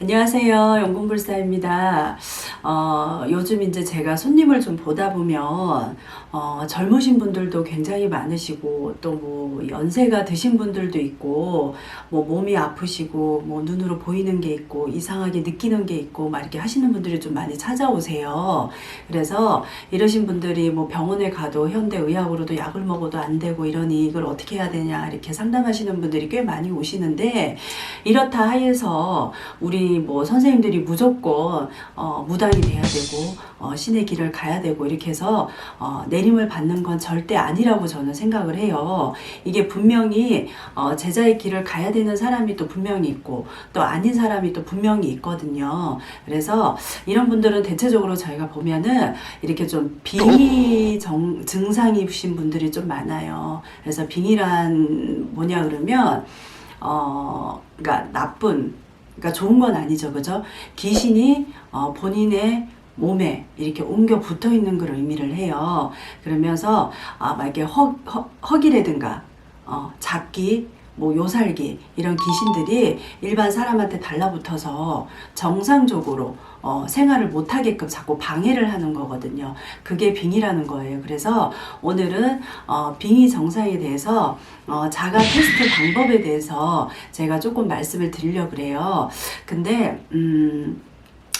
안녕하세요. 영공불사입니다. 어, 요즘 이제 제가 손님을 좀 보다 보면, 어, 젊으신 분들도 굉장히 많으시고, 또 뭐, 연세가 드신 분들도 있고, 뭐, 몸이 아프시고, 뭐, 눈으로 보이는 게 있고, 이상하게 느끼는 게 있고, 막 이렇게 하시는 분들이 좀 많이 찾아오세요. 그래서 이러신 분들이 뭐 병원에 가도 현대의학으로도 약을 먹어도 안 되고 이러니 이걸 어떻게 해야 되냐, 이렇게 상담하시는 분들이 꽤 많이 오시는데, 이렇다 하여서 우리 뭐 선생님들이 무조건 어, 무당이 돼야 되고 어, 신의 길을 가야 되고 이렇게 해서 어, 내림을 받는 건 절대 아니라고 저는 생각을 해요. 이게 분명히 어, 제자의 길을 가야 되는 사람이 또 분명히 있고 또 아닌 사람이 또 분명히 있거든요. 그래서 이런 분들은 대체적으로 저희가 보면은 이렇게 좀 빙의 정, 증상이신 분들이 좀 많아요. 그래서 빙의란 뭐냐 그러면 어, 그러니까 나쁜, 그러니까 좋은 건 아니죠, 그죠? 귀신이 어, 본인의 몸에 이렇게 옮겨 붙어 있는 걸 의미를 해요. 그러면서 아, 막 이렇게 허, 허, 허기라든가 어, 잡기, 뭐 요살기 이런 귀신들이 일반 사람한테 달라붙어서 정상적으로 어, 생활을 못하게끔 자꾸 방해를 하는 거거든요. 그게 빙의라는 거예요. 그래서 오늘은 어, 빙의 정상에 대해서 어, 자가 테스트 방법에 대해서 제가 조금 말씀을 드리려고 그래요. 근데 음,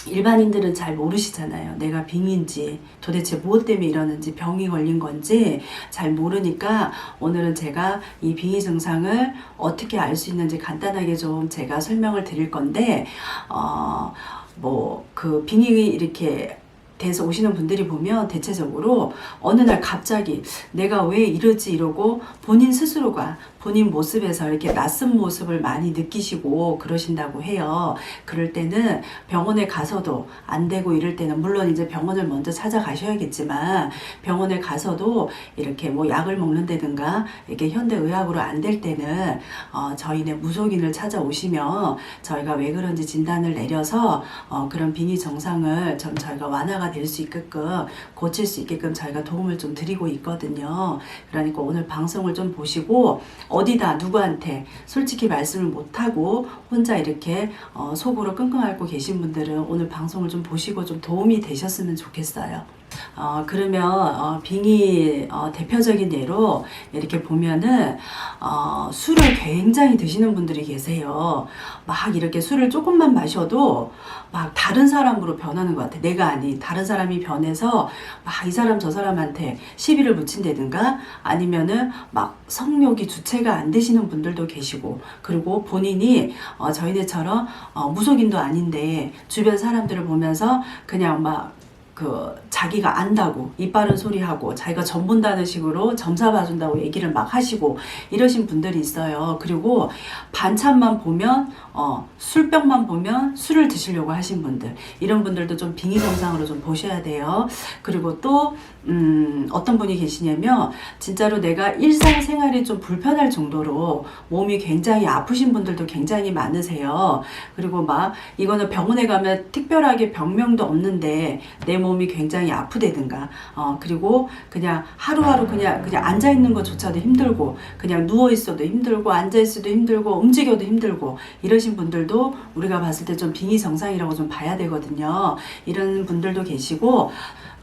일반인들은 잘 모르시잖아요. 내가 빙인지 도대체 무엇 때문에 이러는지 병이 걸린 건지 잘 모르니까 오늘은 제가 이 빙의 증상을 어떻게 알 수 있는지 간단하게 좀 제가 설명을 드릴 건데 어, 뭐 그 빙의 이렇게 돼서 오시는 분들이 보면 대체적으로 어느 날 갑자기 내가 왜 이러지 이러고 본인 스스로가 본인 모습에서 이렇게 낯선 모습을 많이 느끼시고 그러신다고 해요. 그럴 때는 병원에 가서도 안 되고 이럴 때는 물론 이제 병원을 먼저 찾아가셔야겠지만 병원에 가서도 이렇게 뭐 약을 먹는다든가 이렇게 현대의학으로 안 될 때는 어, 저희네 무속인을 찾아오시면 저희가 왜 그런지 진단을 내려서 어, 그런 빙의 정상을 좀 저희가 완화가 될 수 있게끔 고칠 수 있게끔 저희가 도움을 좀 드리고 있거든요. 그러니까 오늘 방송을 좀 보시고 어디다 누구한테 솔직히 말씀을 못하고 혼자 이렇게 어, 속으로 끙끙 앓고 계신 분들은 오늘 방송을 좀 보시고 좀 도움이 되셨으면 좋겠어요. 어, 그러면 어, 빙의 어, 대표적인 예로 이렇게 보면은 어, 술을 굉장히 드시는 분들이 계세요. 막 이렇게 술을 조금만 마셔도 막 다른 사람으로 변하는 것 같아. 내가 아닌 다른 사람이 변해서 막 이 사람 저 사람한테 시비를 붙인다든가 아니면은 막 성욕이 주체가 안 되시는 분들도 계시고 그리고 본인이 어, 저희네처럼 어, 무속인도 아닌데 주변 사람들을 보면서 그냥 막 그 자기가 안다고 이 빠른 소리 하고 자기가 점 본다는 식으로 점사 봐준다고 얘기를 막 하시고 이러신 분들이 있어요. 그리고 반찬만 보면 어 술병만 보면 술을 드시려고 하신 분들 이런 분들도 좀 빙의 정상으로 좀 보셔야 돼요. 그리고 또 음, 어떤 분이 계시냐면 진짜로 내가 일상생활이 좀 불편할 정도로 몸이 굉장히 아프신 분들도 굉장히 많으세요. 그리고 막 이거는 병원에 가면 특별하게 병명도 없는데 내몸 이 굉장히 아프다든가 어, 그리고 그냥 하루하루 그냥 그냥 앉아 있는 것조차도 힘들고 그냥 누워 있어도 힘들고 앉아 있어도 힘들고 움직여도 힘들고 이러신 분들도 우리가 봤을 때 좀 빙의 정상이라고 좀 봐야 되거든요. 이런 분들도 계시고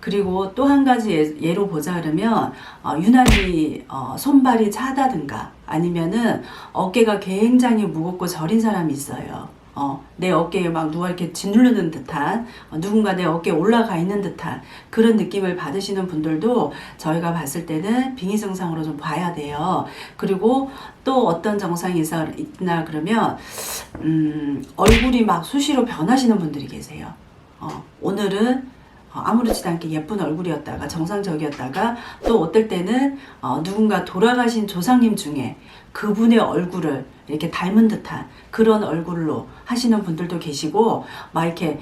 그리고 또 한 가지 예- 예로 보자 그러면 어, 유난히 어, 손발이 차다든가 아니면은 어깨가 굉장히 무겁고 저린 사람이 있어요. 어, 내 어깨에 막 누가 이렇게 짓누르는 듯한 어, 누군가 내 어깨에 올라가 있는 듯한 그런 느낌을 받으시는 분들도 저희가 봤을 때는 빙의 증상으로 좀 봐야 돼요. 그리고 또 어떤 정상이 있나 그러면 음, 얼굴이 막 수시로 변하시는 분들이 계세요. 어, 오늘은 어, 아무렇지도 않게 예쁜 얼굴이었다가 정상적이었다가 또 어떨 때는 어, 누군가 돌아가신 조상님 중에 그분의 얼굴을 이렇게 닮은 듯한 그런 얼굴로 하시는 분들도 계시고 막 이렇게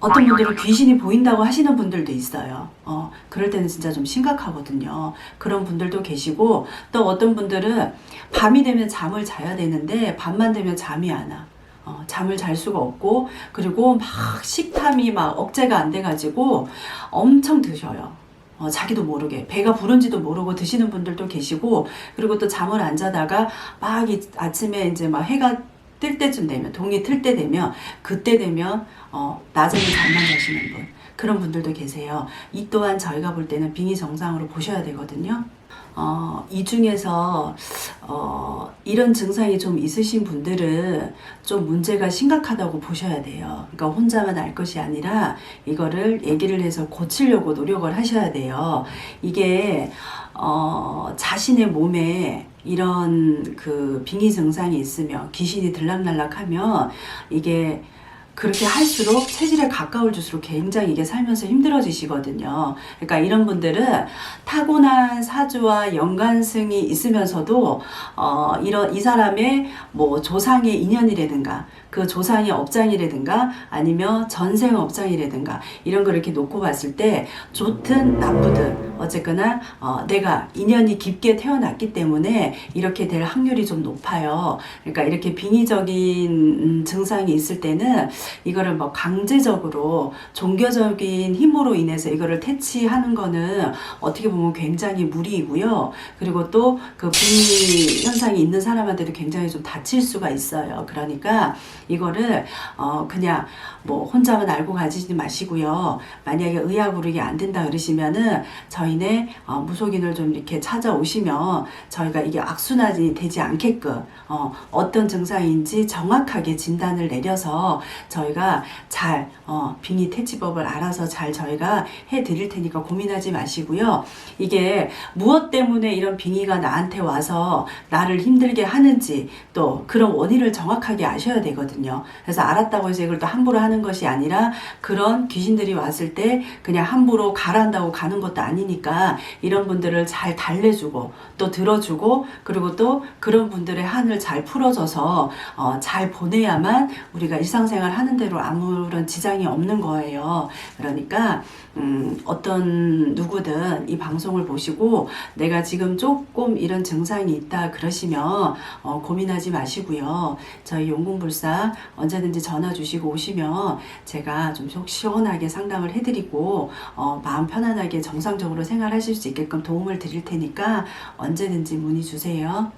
어떤 분들은 귀신이 보인다고 하시는 분들도 있어요. 어, 그럴 때는 진짜 좀 심각하거든요. 그런 분들도 계시고 또 어떤 분들은 밤이 되면 잠을 자야 되는데 밤만 되면 잠이 안 와. 어, 잠을 잘 수가 없고 그리고 막 식탐이 막 억제가 안 돼가지고 엄청 드셔요. 어, 자기도 모르게 배가 부른지도 모르고 드시는 분들도 계시고 그리고 또 잠을 안 자다가 막 이, 아침에 이제 막 해가 뜰 때쯤 되면 동이 틀 때 되면 그때 되면 어, 낮에는 잠만 자시는 분 그런 분들도 계세요. 이 또한 저희가 볼 때는 빙의 정상으로 보셔야 되거든요. 어, 이 중에서 어, 이런 증상이 좀 있으신 분들은 좀 문제가 심각하다고 보셔야 돼요. 그러니까 혼자만 알 것이 아니라 이거를 얘기를 해서 고치려고 노력을 하셔야 돼요. 이게 어, 자신의 몸에 이런 그 빙의 증상이 있으면 귀신이 들락날락하면 이게 그렇게 할수록 체질에 가까워질수록 굉장히 이게 살면서 힘들어지시거든요. 그러니까 이런 분들은 타고난 사주와 연관성이 있으면서도 어, 이런 이 사람의 뭐 조상의 인연이라든가 그 조상의 업장이라든가 아니면 전생 업장이라든가 이런 걸 이렇게 놓고 봤을 때 좋든 나쁘든 어쨌거나 어, 내가 인연이 깊게 태어났기 때문에 이렇게 될 확률이 좀 높아요. 그러니까 이렇게 빙의적인 음, 증상이 있을 때는 이거를 뭐 강제적으로 종교적인 힘으로 인해서 이거를 퇴치하는 거는 어떻게 보면 굉장히 무리이고요. 그리고 또 그 빙의 현상이 있는 사람한테도 굉장히 좀 다칠 수가 있어요. 그러니까 이거를 어 그냥 뭐 혼자만 알고 가지지 마시고요. 만약에 의학으로 이게 안 된다 그러시면은 저희 네어 무속인을 좀 이렇게 찾아오시면 저희가 이게 악순환이 되지 않게끔 어 어떤 증상인지 정확하게 진단을 내려서 저희가 잘 어, 빙의 퇴치법을 알아서 잘 저희가 해 드릴 테니까 고민하지 마시고요. 이게 무엇 때문에 이런 빙의가 나한테 와서 나를 힘들게 하는지 또 그런 원인을 정확하게 아셔야 되거든요. 그래서 알았다고 해서 이걸 또 함부로 하는 것이 아니라 그런 귀신들이 왔을 때 그냥 함부로 가란다고 가는 것도 아니 니까 이런 분들을 잘 달래주고 또 들어주고 그리고 또 그런 분들의 한을 잘 풀어줘서 어, 잘 보내야만 우리가 일상생활 하는 대로 아무런 지장이 없는 거예요. 그러니까 음, 어떤 누구든 이 방송을 보시고 내가 지금 조금 이런 증상이 있다 그러시면 어, 고민하지 마시고요. 저희 용궁불사 언제든지 전화 주시고 오시면 제가 좀 속 시원하게 상담을 해드리고 어, 마음 편안하게 정상적으로 생활하실 수 있게끔 도움을 드릴 테니까 언제든지 문의 주세요.